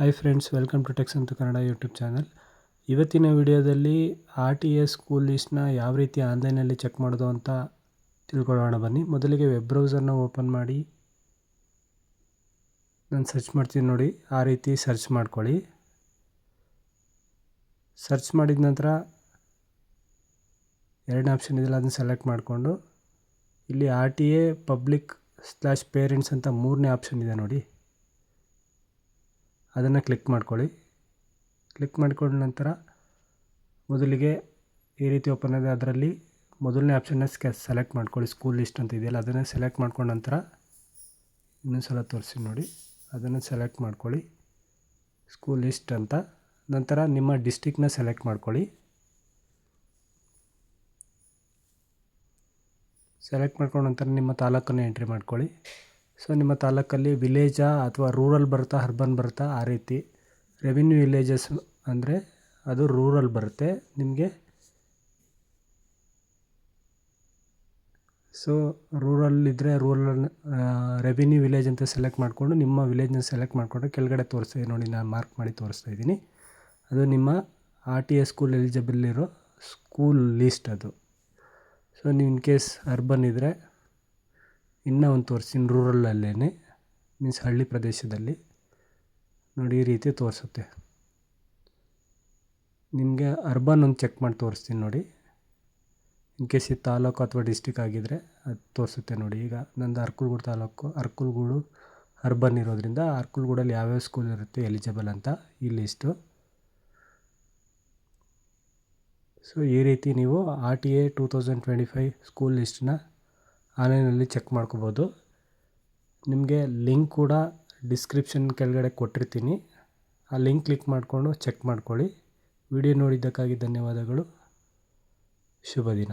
Hi friends welcome to techs ಅಂತ Kannada YouTube channel ಇವತ್ತಿನ ವಿಡಿಯೋದಲ್ಲಿ ಆರ್ ಟಿ ಎಸ್ ಸ್ಕೂಲ್ ಲಿಸ್ಟ್ನ ಯಾವ ರೀತಿ ಆನ್ಲೈನಲ್ಲಿ ಚೆಕ್ ಮಾಡೋದು ಅಂತ ತಿಳ್ಕೊಳ್ಳೋಣ ಬನ್ನಿ. ಮೊದಲಿಗೆ ವೆಬ್ ಬ್ರೌಸರ್ನ ಓಪನ್ ಮಾಡಿ. ನಾನು ಸರ್ಚ್ ಮಾಡ್ತೀನಿ ನೋಡಿ, ಆ ರೀತಿ ಸರ್ಚ್ ಮಾಡ್ಕೊಳ್ಳಿ. ಸರ್ಚ್ ಮಾಡಿದ ನಂತರ ಎರಡನೇ ಆಪ್ಷನ್ ಇದೆಯಲ್ಲ, ಅದನ್ನು ಸೆಲೆಕ್ಟ್ ಮಾಡಿಕೊಂಡು. ಇಲ್ಲಿ R T A public slash parents ಅಂತ ಮೂರನೇ ಆಪ್ಷನ್ ಇದೆ ನೋಡಿ. ಅದನ್ನು ಕ್ಲಿಕ್ ಮಾಡ್ಕೊಳ್ಳಿ. ಕ್ಲಿಕ್ ಮಾಡಿಕೊಂಡ ನಂತರ ಮೊದಲಿಗೆ ಈ ರೀತಿ ಓಪನ್ ಇದೆ ಅದರಲ್ಲಿ ಮೊದಲನೇ ಆಪ್ಷನ್ನ ಸ್ಕೆ ಸೆಲೆಕ್ಟ್ ಮಾಡ್ಕೊಳ್ಳಿ. ಸ್ಕೂಲ್ ಲಿಸ್ಟ್ ಅಂತ ಇದೆಯಲ್ಲ, ಅದನ್ನು ಸೆಲೆಕ್ಟ್ ಮಾಡ್ಕೊಂಡ ನಂತರ ಇನ್ನೊಂದು ಸಲ ತೋರಿಸಿ ನೋಡಿ. ಅದನ್ನು ಸೆಲೆಕ್ಟ್ ಮಾಡ್ಕೊಳ್ಳಿ. ಸ್ಕೂಲ್ ಲಿಸ್ಟ್ ಅಂತ. ನಂತರ ನಿಮ್ಮ ಡಿಸ್ಟಿಕ್ನ ಸೆಲೆಕ್ಟ್ ಮಾಡ್ಕೊಳ್ಳಿ. ಸೆಲೆಕ್ಟ್ ಮಾಡ್ಕೊಂಡ ನಂತರ ನಿಮ್ಮ ತಾಲೂಕನ್ನು ಎಂಟ್ರಿ ಮಾಡ್ಕೊಳ್ಳಿ. ಸೊ ನಿಮ್ಮ ತಾಲೂಕಲ್ಲಿ ವಿಲೇಜಾ ಅಥವಾ ರೂರಲ್ ಬರುತ್ತಾ ಅರ್ಬನ್ ಬರುತ್ತಾ ಆ ರೀತಿ? ರೆವಿನ್ಯೂ ವಿಲೇಜಸ್ ಅಂದರೆ ಅದು ರೂರಲ್ ಬರುತ್ತೆ ನಿಮಗೆ? ಸೊ ರೂರಲ್ ಇದ್ದರೆ ರೂರಲ್ ರೆವಿನ್ಯೂ ವಿಲೇಜ್ ಅಂತ ಸೆಲೆಕ್ಟ್ ಮಾಡಿಕೊಂಡು ನಿಮ್ಮ ವಿಲೇಜ್ನ ಸೆಲೆಕ್ಟ್ ಮಾಡಿಕೊಂಡ್ರೆ ಕೆಳಗಡೆ ತೋರಿಸ್ತಾ ನೋಡಿ, ನಾನು ಮಾರ್ಕ್ ಮಾಡಿ ತೋರಿಸ್ತಾ ಇದ್ದೀನಿ. ಅದು ನಿಮ್ಮ R T S school eligible ಇರೋ ಸ್ಕೂಲ್ ಲೀಸ್ಟ್ ಅದು. ಸೊ ನೀವು ಇನ್ ಕೇಸ್ ಅರ್ಬನ್ ಇದ್ದರೆ ಇನ್ನೂ ಒಂದು ತೋರಿಸ್ತೀನಿ ರೂರಲಲ್ಲೇ ಮೀನ್ಸ್ ಹಳ್ಳಿ ಪ್ರದೇಶದಲ್ಲಿ. ನೋಡಿ ಈ ರೀತಿ ತೋರಿಸುತ್ತೆ. ನಿಮಗೆ ಅರ್ಬನ್ ಒಂದು ಚೆಕ್ ಮಾಡಿ ತೋರಿಸ್ತೀನಿ ನೋಡಿ. ಇನ್ ಕೇಸ್ ಇದು ತಾಲೂಕು ಅಥವಾ ಡಿಸ್ಟಿಕ್ ಆಗಿದ್ದರೆ ಅದು ತೋರಿಸುತ್ತೆ ನೋಡಿ. ಈಗ ನಂದು ಅರ್ಕುಲ್ಗೂಡು ತಾಲೂಕು, ಅರ್ಕುಲ್ಗೂಡು ಅರ್ಬನ್ ಇರೋದ್ರಿಂದ ಅರ್ಕುಲ್ಗೂಡಲ್ಲಿ ಯಾವ್ಯಾವ ಸ್ಕೂಲ್ ಇರುತ್ತೆ ಎಲಿಜಿಬಲ್ ಅಂತ ಈ ಲಿಸ್ಟು ಸೊ ಈ ರೀತಿ ನೀವು R T A two thousand twenty five school ಲಿಸ್ಟನ್ನ ಆನ್ಲೈನಲ್ಲಿ ಚೆಕ್ ಮಾಡ್ಕೋಬೋದು. ನಿಮಗೆ ಲಿಂಕ್ ಕೂಡ ಡಿಸ್ಕ್ರಿಪ್ಷನ್ ಕೆಳಗಡೆ ಕೊಟ್ಟಿರ್ತೀನಿ. ಆ ಲಿಂಕ್ ಕ್ಲಿಕ್ ಮಾಡಿಕೊಂಡು ಚೆಕ್ ಮಾಡ್ಕೊಳ್ಳಿ. ವಿಡಿಯೋ ನೋಡಿದ್ದಕ್ಕಾಗಿ ಧನ್ಯವಾದಗಳು. ಶುಭ ದಿನ